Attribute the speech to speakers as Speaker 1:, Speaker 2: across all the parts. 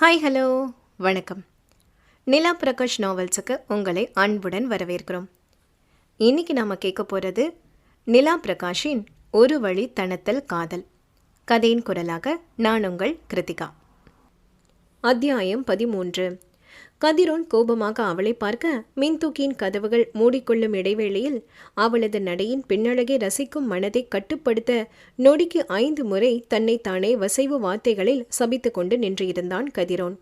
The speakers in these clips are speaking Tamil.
Speaker 1: ஹாய் ஹலோ வணக்கம். நிலா பிரகாஷ் நாவல்ஸுக்கு உங்களை அன்புடன் வரவேற்கிறோம். இன்னைக்கு நாம் கேட்க போகிறது நிலா பிரகாஷின் ஒரு வழி தனத்தல் காதல். கதையின் குரலாக நான் உங்கள் கிருத்திகா. அத்தியாயம் பதிமூன்று. கதிரோன் கோபமாக அவளை பார்க்க மின்தூக்கியின் கதவுகள் மூடிக்கொள்ளும் இடைவேளையில் அவளது நடையின் பின்னழகை ரசிக்கும் மனதை கட்டுப்படுத்த நொடிக்கு ஐந்து முறை தன்னை தானே வசைவு வார்த்தைகளில் சபித்து கொண்டு நின்றிருந்தான் கதிரோன்.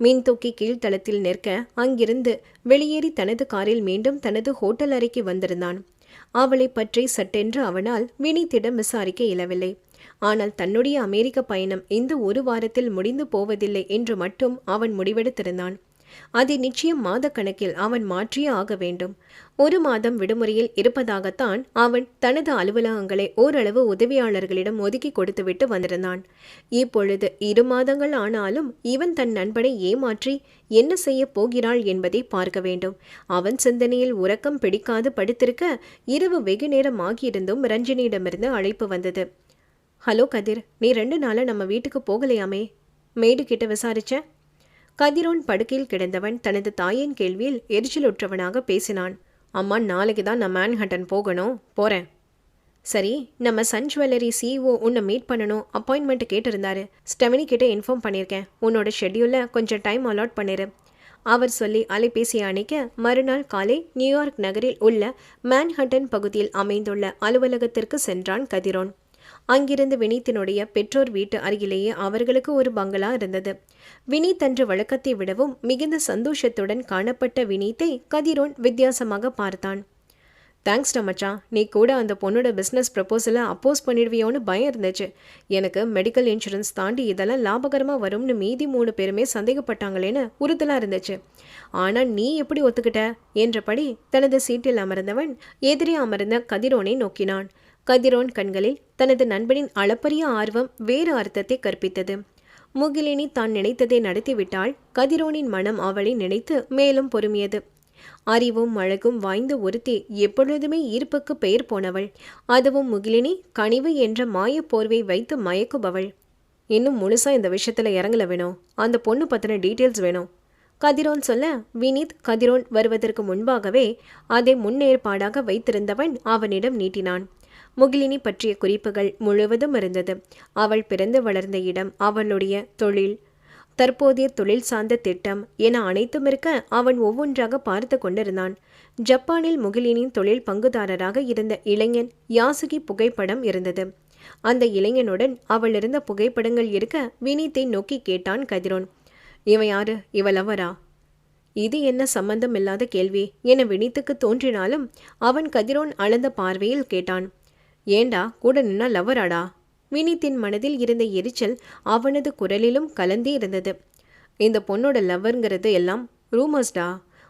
Speaker 1: மின்தூக்கி கீழ்த்தளத்தில் நிற்க அங்கிருந்து வெளியேறி தனது காரில் மீண்டும் தனது ஹோட்டல் அறைக்கு வந்திருந்தான். அவளை பற்றி சட்டென்று அவனால் வினித்திடம் விசாரிக்க இயலவில்லை. ஆனால் தன்னுடைய அமெரிக்க பயணம் இந்த ஒரு வாரத்தில் முடிந்து போவதில்லை என்று மட்டும் அவன் முடிவெடுத்திருந்தான். அதை நிச்சயம் மாத கணக்கில் அவன் மாற்றியே ஆக வேண்டும். ஒரு மாதம் விடுமுறையில் இருப்பதாகத்தான் அவன் தனது அலுவலகங்களை ஓரளவு உதவியாளர்களிடம் ஒதுக்கி கொடுத்துவிட்டு வந்திருந்தான். இப்பொழுது இரு மாதங்கள் ஆனாலும் இவன் தன் நண்பனை ஏமாற்றி என்ன செய்ய போகிறாள் என்பதை பார்க்க வேண்டும். அவன் சிந்தனையில் உறக்கம் பிடிக்காது படுத்திருக்க இரவு வெகு நேரம் ஆகியிருந்தும் ரஞ்சினியிடமிருந்து அழைப்பு வந்தது. ஹலோ கதிர் நீ ரெண்டு நாளா நம்ம வீட்டுக்கு போகலையாமே? மேடு கிட்ட விசாரிச்ச? கதிரோன் படுக்கையில் கிடந்தவன் தனது தாயின் கேள்வியில் எரிச்சலுற்றவனாக பேசினான். அம்மா நாளைக்கு தான் நான் மேன்ஹட்டன் போகணும். போகிறேன் சரி நம்ம சன் ஜுவல்லரி சிஇஓ உன்னை மீட் பண்ணணும். அப்பாயின்மெண்ட் கேட்டிருந்தாரு. ஸ்டெமினி கிட்ட இன்ஃபார்ம் பண்ணியிருக்கேன். உன்னோட ஷெட்யூலில் கொஞ்சம் டைம் அலாட் பண்ணிரு. அவர் சொல்லி அலைபேசியை அணைக்க மறுநாள் காலை நியூயார்க் நகரில் உள்ள மேன்ஹட்டன் பகுதியில் அமைந்துள்ள அலுவலகத்திற்கு சென்றான் கதிரோன். அங்கிருந்து வினீத்தினுடைய பெற்றோர் வீட்டு அருகிலேயே அவர்களுக்கு ஒரு பங்களா இருந்தது. வினீத் அன்று வழக்கத்தை விடவும் மிகுந்த சந்தோஷத்துடன் காணப்பட்ட வினீத்தை கதிரோன் வித்தியாசமாக பார்த்தான். தேங்க்ஸ் மச்சான். நீ கூட அந்த பொண்ணோட பிஸ்னஸ் ப்ரப்போசலை அப்போஸ் பண்ணிடுவியோன்னு பயம் இருந்துச்சு. எனக்கு மெடிக்கல் இன்சூரன்ஸ் தாண்டி இதெல்லாம் லாபகரமாக வரும்னு மீதி மூணு பேருமே சந்தேகப்பட்டாங்களேன்னு உறுதலாக இருந்துச்சு. ஆனால் நீ எப்படி ஒத்துக்கிட்ட? என்றபடி தனது சீட்டில் அமர்ந்தவன் எதிரே அமர்ந்த கதிரோனை நோக்கினான். கதிரோன் கண்களில் தனது நண்பனின் அளப்பரிய ஆர்வம் வேறு அர்த்தத்தை கற்பித்தது. முகிலினி தான் நினைத்ததை நடத்திவிட்டால் கதிரோனின் மனம் அவளை நினைத்து மேலும் பொறுமியது. அறிவும் அழகும் வாய்ந்த ஒருத்தி எப்பொழுதுமே ஈர்ப்புக்கு பெயர் போனவள். அதுவும் முகிலினி கனிவு என்ற மாயப் போர்வை வைத்து மயக்குபவள். இன்னும் முழுசா இந்த விஷயத்துல இறங்கல வேணும் அந்த பொண்ணு பத்தின டீட்டெயில்ஸ் வேணும் கதிரோன் சொல்ல வினீத் கதிரோன் வருவதற்கு முன்பாகவே அதை முன்னேற்பாடாக வைத்திருந்தவன் அவனிடம் நீட்டினான். முகிலினி பற்றிய குறிப்புகள் முழுவதும் இருந்தது. அவள் பிறந்து வளர்ந்த இடம் அவளுடைய தொழில் தற்போதைய தொழில் சார்ந்த திட்டம் என அனைத்தும் இருக்க அவன் ஒவ்வொன்றாக பார்த்து கொண்டிருந்தான். ஜப்பானில் முகிலினின் தொழில் பங்குதாரராக இருந்த இளைஞன் யாசுகி புகைப்படம் இருந்தது. அந்த இளைஞனுடன் அவள் இருந்த புகைப்படங்கள் இருக்க வினீத்தை நோக்கி கேட்டான் கதிரோன். இவன் யாரு? இவள் அவரா இது என்ன சம்பந்தம் இல்லாத கேள்வி என வினீத்துக்கு தோன்றினாலும் அவன் கதிரோன் அளந்த பார்வையில் கேட்டான். ஏண்டா கூட நின்னா லவராடா வினித்தின் மனதில் இருந்த எரிச்சல் அவனது குரலிலும் கலந்தே இருந்தது. இந்த பொண்ணோட லவ்வருங்கிறது எல்லாம் ரூமர்ஸ்டா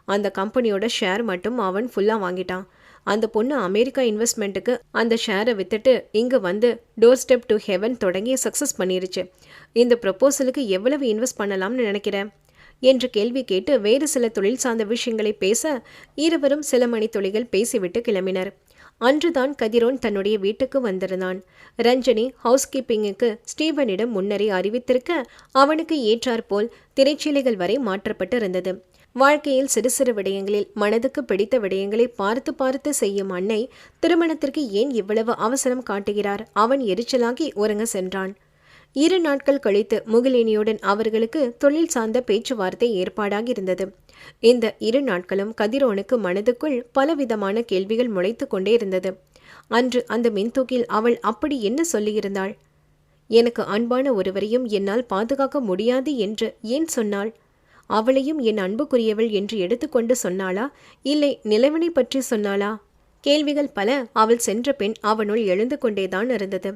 Speaker 1: அந்த கம்பெனியோட ஷேர் மட்டும் அவன் ஃபுல்லாக வாங்கிட்டான். அந்த பொண்ணு அமெரிக்கா இன்வெஸ்ட்மெண்ட்டுக்கு அந்த ஷேரை வித்துட்டு இங்கே வந்து டோர் ஸ்டெப் டு ஹெவன் தொடங்கி சக்ஸஸ் பண்ணிருச்சு. இந்த ப்ரப்போசலுக்கு எவ்வளவு இன்வெஸ்ட் பண்ணலாம்னு நினைக்கிறேன் என்ற கேள்வி கேட்டு வேறு சில தொழில் சார்ந்த விஷயங்களை பேச இருவரும் சில மணி துளிகள் பேசிவிட்டு கிளம்பினர். அன்றுதான் கதிரோன் தன்னுடைய வீட்டுக்கு வந்திருந்தான். ரஞ்சனி ஹவுஸ் கீப்பிங்குக்கு ஸ்டீவனிடம் முன்னரே அறிவித்திருக்க அவனுக்கு ஏற்றாற்போல் திரைச்சீலைகள் வரை மாற்றப்பட்டு இருந்தது வாழ்க்கையில் சிறு சிறு விடயங்களில் மனதுக்கு பிடித்த விடயங்களை பார்த்து பார்த்து செய்யும் அன்னை திருமணத்திற்கு ஏன் இவ்வளவு அவசரம் காட்டுகிறார்? அவன் எரிச்சலாகி உறங்க சென்றான். இரு நாட்கள் கழித்து முகிலினியுடன் அவர்களுக்கு தொழில் சார்ந்த பேச்சுவார்த்தை ஏற்பாடாகி இருந்தது இந்த இரு நாட்களும் கதிரோனுக்கு மனதுக்குள் பலவிதமான கேள்விகள் முளைத்து கொண்டே இருந்தது. அன்று அந்த மின்தூக்கில் அவள் அப்படி என்ன சொல்லியிருந்தாள்? எனக்கு அன்பான ஒருவரையும் என்னால் பாதுகாக்க முடியாது என்று ஏன் சொன்னாள்? அவளையும் என் அன்புக்குரியவள் என்று எடுத்துக்கொண்டு சொன்னாளா? இல்லை நிலவனை பற்றி சொன்னாளா? கேள்விகள் பல. அவள் சென்ற பின் அவனுள் எழுந்து கொண்டேதான் இருந்தது.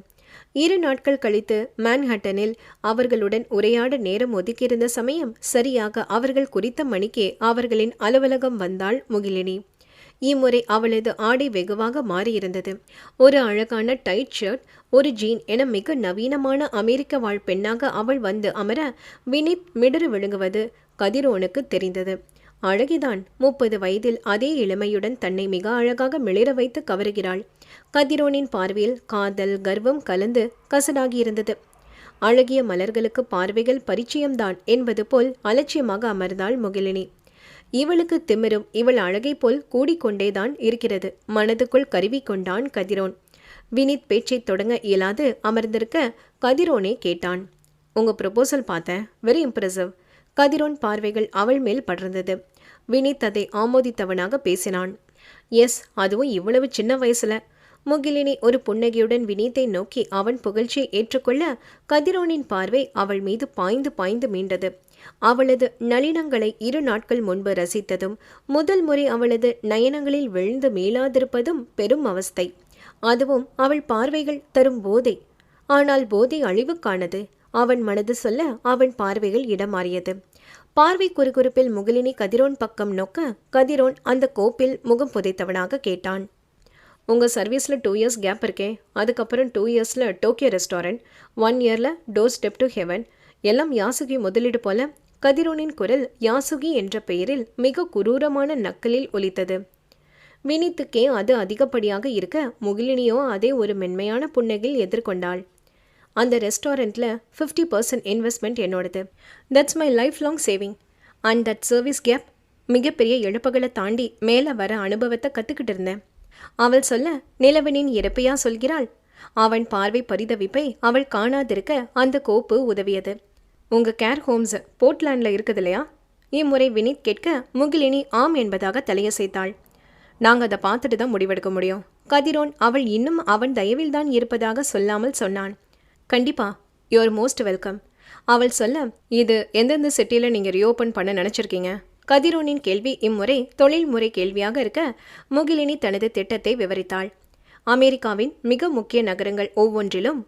Speaker 1: இரு நாட்கள் கழித்து மேன்ஹட்டனில் அவர்களுடன் உரையாட நேரம் ஒதுக்கியிருந்த சமயம் சரியாக அவர்கள் குறித்த மணிக்கே அவர்களின் அலுவலகம் வந்தாள் முகிலினி. இம்முறை அவளது ஆடை வெகுவாக மாறியிருந்தது. ஒரு அழகான டைட் ஷர்ட் ஒரு ஜீன் என மிக நவீனமான அமெரிக்க வாழ் பெண்ணாக அவள் வந்து அமர வினித் மிடறு விழுங்குவது கதிரோனுக்கு தெரிந்தது. அழகிதான். முப்பது வயதில் அதே இளமையுடன் தன்னை மிக அழகாக மிளிர வைத்து கவருகிறாள். கதிரோனின் பார்வையில் காதல் கர்வம் கலந்து கசடாகியிருந்தது. அழகிய மலர்களுக்கு பார்வைகள் பரிச்சயம்தான் என்பது போல் அலட்சியமாக அமர்ந்தாள் முகிலினி. இவளுக்கு திமிரும் இவள் அழகை போல் கூடிக்கொண்டேதான் இருக்கிறது. மனதுக்குள் கருவி கொண்டான் கதிரோன். வினித் பேச்சை தொடங்க இயலாது அமர்ந்திருக்க கதிரோனே கேட்டான். உங்க ப்ரொபோசல் பார்த்தேன். வெரி இம்ப்ரெசிவ் கதிரோன் பார்வைகள் அவள் மேல் படர்ந்தது. வினித் அதை ஆமோதித்தவனாக பேசினான். எஸ் அதுவும் இவ்வளவு சின்ன வயசுல. முகிலினி ஒரு புன்னகையுடன் வினீத்தை நோக்கி அவன் புகழ்ச்சியை ஏற்றுக்கொள்ள கதிரோனின் பார்வை அவள் மீது பாய்ந்து பாய்ந்து மீண்டது. அவளது நளினங்களை இரு நாட்கள் முன்பு ரசித்ததும் முதல் முறை அவளது நயனங்களில் விழுந்து மீளாதிருப்பதும் பெரும் அவஸ்தை. அதுவும் அவள் பார்வைகள் தரும் போதை. ஆனால் போதை அழிவுக்கானது அவன் மனது சொல்ல அவன் பார்வைகள் இடம் மாறியது பார்வை குறுகுறுப்பில் முகிலினி கதிரோன் பக்கம் நோக்க கதிரோன் அந்த கோப்பில் முகம் புதைத்தவனாக கேட்டான். உங்கள் சர்வீஸில் டூ இயர்ஸ் கேப் இருக்கே. அதுக்கப்புறம் டூ இயர்ஸில் டோக்கியோ ரெஸ்டாரண்ட் ஒன் இயரில் டோர் ஸ்டெப் டு ஹெவன் எல்லாம் யாசுகி முதலீடு போல கதிரோனின் குரல் யாசுகி என்ற பெயரில் மிக குரூரமான நக்கலில் ஒலித்தது. வினித்துக்கே அது அதிகப்படியாக இருக்க முகிலினியோ அதே ஒரு மென்மையான புன்னகையில் எதிர்கொண்டாள். அந்த ரெஸ்டாரண்ட்டில் ஃபிஃப்டி பர்சன்ட் இன்வெஸ்ட்மெண்ட் என்னோடது. That's my life long saving and that service gap மிகப்பெரிய இழப்புகளை தாண்டி மேலே வர அனுபவத்தை கற்றுக்கிட்டு இருந்தேன். அவள் சொல்ல நிலவனின் இறப்பையா சொல்கிறாள்? அவன் பார்வை பரிதவிப்பை அவள் காணாதிருக்க அந்த கோப்பு உதவியது. உங்க கேர் ஹோம்ஸ் போர்ட்லாண்டில் இருக்குது இல்லையா இம்முறை வினித் கேட்க முகிலினி ஆம் என்பதாக தலையசைத்தாள். நாங்கள் அதை பார்த்துட்டு தான் முடிவெடுக்க முடியும். கதிரோன் அவள் இன்னும் அவன் தயவில் தான் இருப்பதாக சொல்லாமல் சொன்னான். கண்டிப்பா யுவர் மோஸ்ட் வெல்கம் அவள் சொல்ல இது எந்தெந்த சிட்டியில் நீங்கள் ரீஓப்பன் பண்ண நினச்சிருக்கீங்க? கதிரோனின் கேள்வி இம்முறை தொழில்முறை கேள்வியாக இருக்க முகிலினி தனது திட்டத்தை விவரித்தாள். அமெரிக்காவின் மிக முக்கிய நகரங்கள் ஒவ்வொன்றிலும்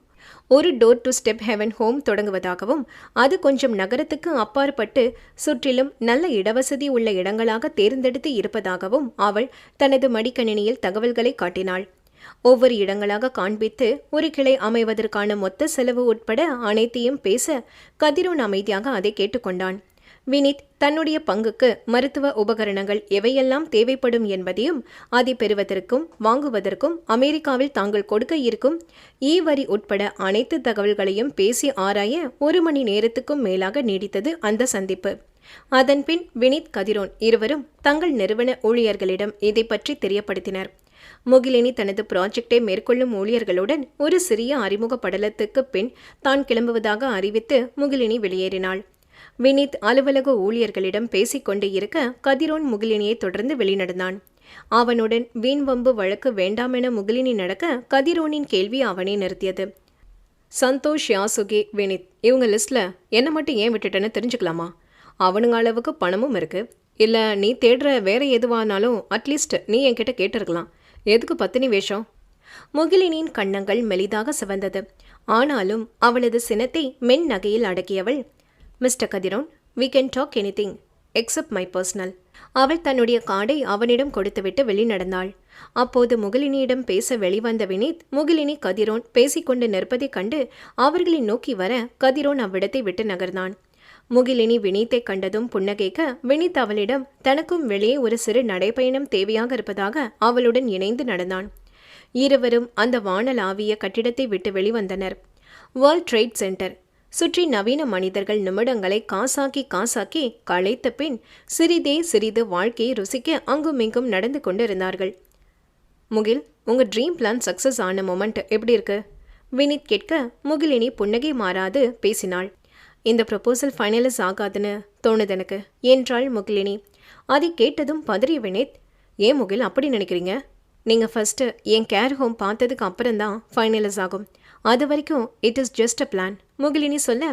Speaker 1: ஒரு door to step heaven home தொடங்குவதாகவும் அது கொஞ்சம் நகரத்துக்கு அப்பாற்பட்டு சுற்றிலும் நல்ல இடவசதி உள்ள இடங்களாக தேர்ந்தெடுத்து இருப்பதாகவும் அவள் தனது மடிக்கணினியில் தகவல்களை காட்டினாள். ஒவ்வொரு இடங்களாக காண்பித்து ஒரு கிளை அமைவதற்கான மொத்த செலவு உட்பட அனைத்தையும் பேச கதிரோன் அமைதியாக அதை கேட்டுக்கொண்டான். வினித் தன்னுடைய பங்குக்கு மருத்துவ உபகரணங்கள் எவையெல்லாம் தேவைப்படும் என்பதையும் அதை பெறுவதற்கும் வாங்குவதற்கும் அமெரிக்காவில் தாங்கள் கொடுக்க இருக்கும் இ வரி உட்பட அனைத்து தகவல்களையும் பேசி ஆராய ஒரு மணி நேரத்துக்கும் மேலாக நீடித்தது அந்த சந்திப்பு. அதன்பின் வினித் கதிரோன் இருவரும் தங்கள் நிறுவன ஊழியர்களிடம் இதை பற்றி தெரியப்படுத்தினர். முகிலினி தனது ப்ராஜெக்டை மேற்கொள்ளும் ஊழியர்களுடன் ஒரு சிறிய அறிமுக படலத்துக்கு பின் தான் கிளம்புவதாக அறிவித்து முகிலினி வெளியேறினாள். வினித் அலுவலக ஊழியர்களிடம் பேசிக்கொண்டே இருக்க கதிரோன் முகிலினியை தொடர்ந்து வெளிநடந்தான். அவனுடன் வீண்வம்பு வழக்கு வேண்டாமென முகிலினி நடக்க கதிரோனின் கேள்வி அவனை நிறுத்தியது. சந்தோஷ் யாசுகி வினித் இவங்க லிஸ்ட்ல என்ன மட்டும் ஏன் விட்டுட்டேன்னு தெரிஞ்சுக்கலாமா? அவனுங்க அளவுக்கு பணமும் இருக்கு. இல்லை நீ தேடுற வேற எதுவானாலும் அட்லீஸ்ட் நீ என்கிட்ட கேட்டிருக்கலாம். எதுக்கு பத்தினி வேஷம்? முகிலினின் கண்ணங்கள் மெலிதாக சிவந்தது. ஆனாலும் அவளது சினத்தை மென் நகையில் அடக்கியவள் mister Kathiron we can talk anything except my personal அவள் தன்னுடைய கார்டை அவனிடம் கொடுத்துவிட்டு வெளிநடந்தாள். அப்போது முகிலினியிடம் பேச வெளிவந்த வினீத் முகிலினி கதிரோன் பேசிக்கொண்டு நிற்பதைக் கண்டு அவர்களை நோக்கி வர கதிரோன் அவ்விடத்தை விட்டு நகர்ந்தான். முகிலினி வினீத்தை கண்டதும் புன்னகைக்க வினீத் அவளிடம் தனக்கும் வெளியே ஒரு சிறு நடைப்பயணம் தேவையாக இருப்பதாக அவளுடன் இணைந்து நடந்தான். இருவரும் அந்த வானலாவிய கட்டிடத்தை விட்டு வெளிவந்தனர். வேர்ல்ட் ட்ரேட் சென்டர் சுற்றி நவீன மனிதர்கள் நிமிடங்களை காசாக்கி காசாக்கி களைத்த பின் சிறிதே சிறிது வாழ்க்கையை ருசிக்க அங்குமிங்கும் நடந்து கொண்டிருந்தார்கள். முகில் உங்கள் ட்ரீம் பிளான் சக்ஸஸ் ஆன மொமெண்ட் எப்படி இருக்கு? வினித் கேட்க முகிலினி புன்னகை மாறாது பேசினாள். இந்த ப்ரப்போசல் ஃபைனலைஸ் ஆகாதுன்னு தோணுது எனக்கு என்றாள் முகிலினி அதை கேட்டதும் பதறிய வினித் ஏன் முகில் அப்படி நினைக்கிறீங்க? நீங்கள் ஃபஸ்ட்டு என் கேர் ஹோம் பார்த்ததுக்கு அப்புறம் தான் ஃபைனலைஸ் ஆகும். அது வரைக்கும் it is just a plan Mugilini சொல்ல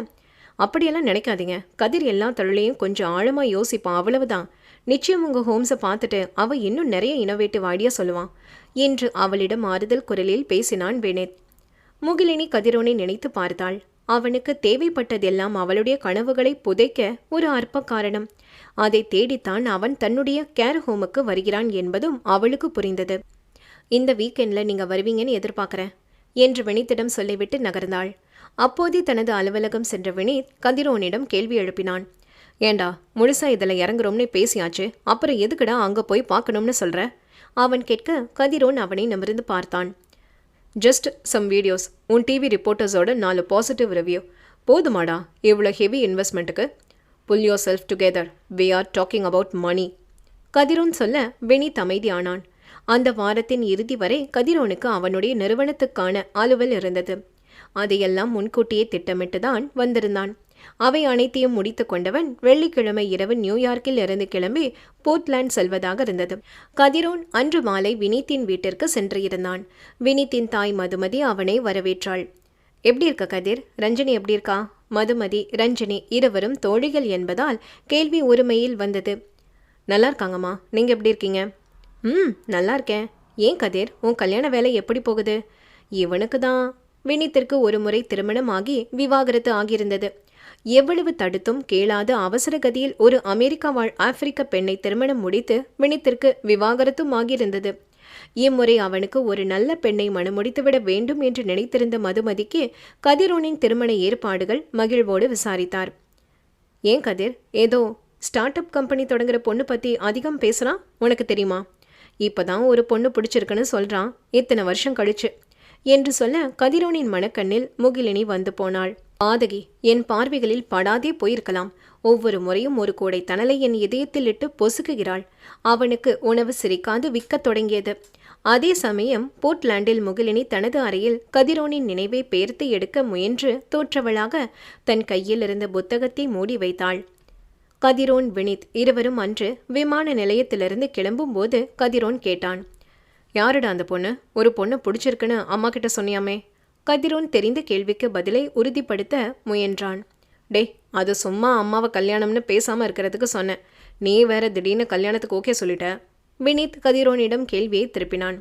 Speaker 1: அப்படியெல்லாம் நினைக்காதீங்க. கதிர் எல்லா தொழிலையும் கொஞ்சம் ஆழமாக யோசிப்பான் அவ்வளவுதான். நிச்சயம் உங்கள் ஹோம்ஸை பார்த்துட்டு அவள் இன்னும் நிறைய இனோவேட்டிவ் ஐடியா சொல்லுவான் என்று அவளிடம் ஆறுதல் குரலில் பேசினான் வினித். முகிலினி கதிரோனை நினைத்து பார்த்தாள். அவனுக்கு தேவைப்பட்டதெல்லாம் அவளுடைய கனவுகளை புதைக்க ஒரு அற்ப காரணம். அதை தேடித்தான் அவன் தன்னுடைய கேர் ஹோமுக்கு வருகிறான் என்பதும் அவளுக்கு புரிந்தது. இந்த வீக்கெண்டில் நீங்கள் வருவீங்கன்னு எதிர்பார்க்குறேன் என்று வினித்திடம் சொல்லிவிட்டு நகர்ந்தாள். அப்போதே தனது அலுவலகம் சென்ற வினீத் கதிரோனிடம் கேள்வி எழுப்பினான். ஏண்டா முழுசா இதில் இறங்குறோம்னு பேசியாச்சு. அப்புறம் எதுக்குடா அங்கே போய் பார்க்கணும்னு சொல்கிற அவன் கேட்க கதிரோன் அவனை நிமிர்ந்து பார்த்தான். ஜஸ்ட் சம் வீடியோஸ் உன் டிவி ரிப்போர்ட்டர்ஸோட நாலு பாசிட்டிவ் ரிவ்யூ போதுமாடா இவ்வளோ heavy இன்வெஸ்ட்மெண்ட்டுக்கு pull yourself together we are talking about money Kathiron சொல்ல வினித் அமைதியானான். அந்த வாரத்தின் இறுதி வரை கதிரோனுக்கு அவனுடைய நிறுவனத்துக்கான அலுவல் இருந்தது. அதையெல்லாம் முன்கூட்டியே திட்டமிட்டுதான் வந்திருந்தான். அவை அனைத்தையும் முடித்து கொண்டவன் வெள்ளிக்கிழமை இரவு நியூயார்க்கில் இருந்து கிளம்பி போர்ட்லாண்ட் செல்வதாக இருந்தது. கதிரோன் அன்று மாலை வினித்தின் வீட்டிற்கு சென்று இருந்தான். வினித்தின் தாய் மதுமதி அவனை வரவேற்றாள். எப்படி இருக்க கதிர்? ரஞ்சனி எப்படி இருக்கா? மதுமதி ரஞ்சனி இருவரும் தோழிகள் என்பதால் கேள்வி ஒருமையில் வந்தது. நல்லா இருக்காங்கம்மா. நீங்கள் எப்படி இருக்கீங்க? ம் நல்லா இருக்கேன். ஏன் கதிர்? உன் கல்யாண வேலை எப்படி போகுது? இவனுக்கு தான் வினித்திற்கு ஒரு முறை விவாகரத்து ஆகியிருந்தது. எவ்வளவு தடுத்தும் கேளாத அவசர கதியில் ஒரு அமெரிக்கா வாழ் ஆப்பிரிக்க பெண்ணை திருமணம் முடித்து வினித்திற்கு விவாகரத்தும் ஆகியிருந்தது இம்முறை அவனுக்கு ஒரு நல்ல பெண்ணை மனமுடித்துவிட வேண்டும் என்று நினைத்திருந்த மதுமதிக்கு கதிரோனின் திருமண ஏற்பாடுகள் மகிழ்வோடு விசாரித்தார். ஏன் கதிர்? ஏதோ ஸ்டார்ட் அப் கம்பெனி தொடங்குற பொண்ணு பற்றி அதிகம் பேசுகிறான் உனக்கு தெரியுமா? இப்போதான் ஒரு பொண்ணு பிடிச்சிருக்குன்னு சொல்கிறான் இத்தனை வருஷம் கழிச்சு. என்று சொல்ல கதிரோனின் மனக்கண்ணில் முகிலினி வந்து போனாள். பாதகி என் பார்வைகளில் படாதே போயிருக்கலாம். ஒவ்வொரு முறையும் ஒரு கூடை தணலை என் இதயத்தில் இட்டு பொசுக்குகிறாள். அவனுக்கு உணவு சிரிக்காது விற்கத் தொடங்கியது. அதே சமயம் போர்ட்லாண்டில் முகிலினி தனது அறையில் கதிரோனின் நினைவை பெயர்த்து எடுக்க முயன்று தோற்றவளாக தன் கையில் இருந்த புத்தகத்தை மூடி வைத்தாள். கதிரோன் வினித் இருவரும் அன்று விமான நிலையத்திலிருந்து கிளம்பும்போது கதிரோன் கேட்டான். யாருடா அந்த பொண்ணு? ஒரு பொண்ணை பிடிச்சிருக்குன்னு அம்மா கிட்ட சொன்னியாமே. கதிரோன் தெரிந்த கேள்விக்கு பதிலை உறுதிப்படுத்த முயன்றான். டேய் அது சும்மா அம்மாவை கல்யாணம்னு பேசாமல் இருக்கிறதுக்கு சொன்னேன். நீ வேற திடீர்னு கல்யாணத்துக்கு ஓகே சொல்லிட்ட. வினீத் கதிரோனிடம் கேள்வியை திருப்பினான்.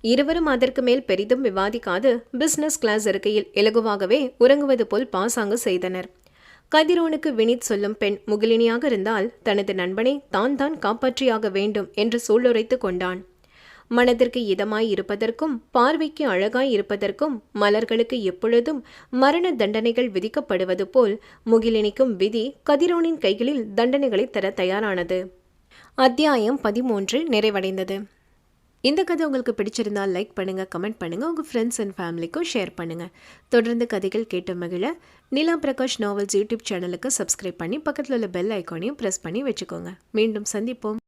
Speaker 1: இருவரும் அதற்கு மேல் பெரிதும் விவாதிக்காது பிசினஸ் கிளாஸ் இருக்கையில் இலகுவாகவே உறங்குவது போல் பாசாங்கு செய்தனர். கதிரோனுக்கு வினித் சொல்லும் பெண் முகிலினியாக இருந்தால் தனது நண்பனை தான் தான் காப்பாற்றியாக வேண்டும் என்று சூளுரைத்து கொண்டான். மனதிற்கு இதமாய் இருப்பதற்கும் பார்வைக்கு அழகாய் இருப்பதற்கும் மலர்களுக்கு எப்பொழுதும் மரண தண்டனைகள் விதிக்கப்படுவது போல் முகிலினிக்கும் விதி கதிரோனின் கைகளில் தண்டனைகளை தர தயாரானது. அத்தியாயம் பதிமூன்று நிறைவடைந்தது. இந்த கதை உங்களுக்கு பிடிச்சிருந்தால் லைக் பண்ணுங்க கமெண்ட் பண்ணுங்கள் உங்கள் ஃப்ரெண்ட்ஸ் அண்ட் ஃபேமிலிக்கும் ஷேர் பண்ணுங்கள் தொடர்ந்து கதைகள் கேட்டு மகிழ நிலா பிரகாஷ் நாவல்ஸ் யூடியூப் சேனலுக்கு சப்ஸ்கிரைப் பண்ணி பக்கத்தில் உள்ள பெல் ஐக்கானையும் ப்ரெஸ் பண்ணி வச்சுக்கோங்க. மீண்டும் சந்திப்போம்.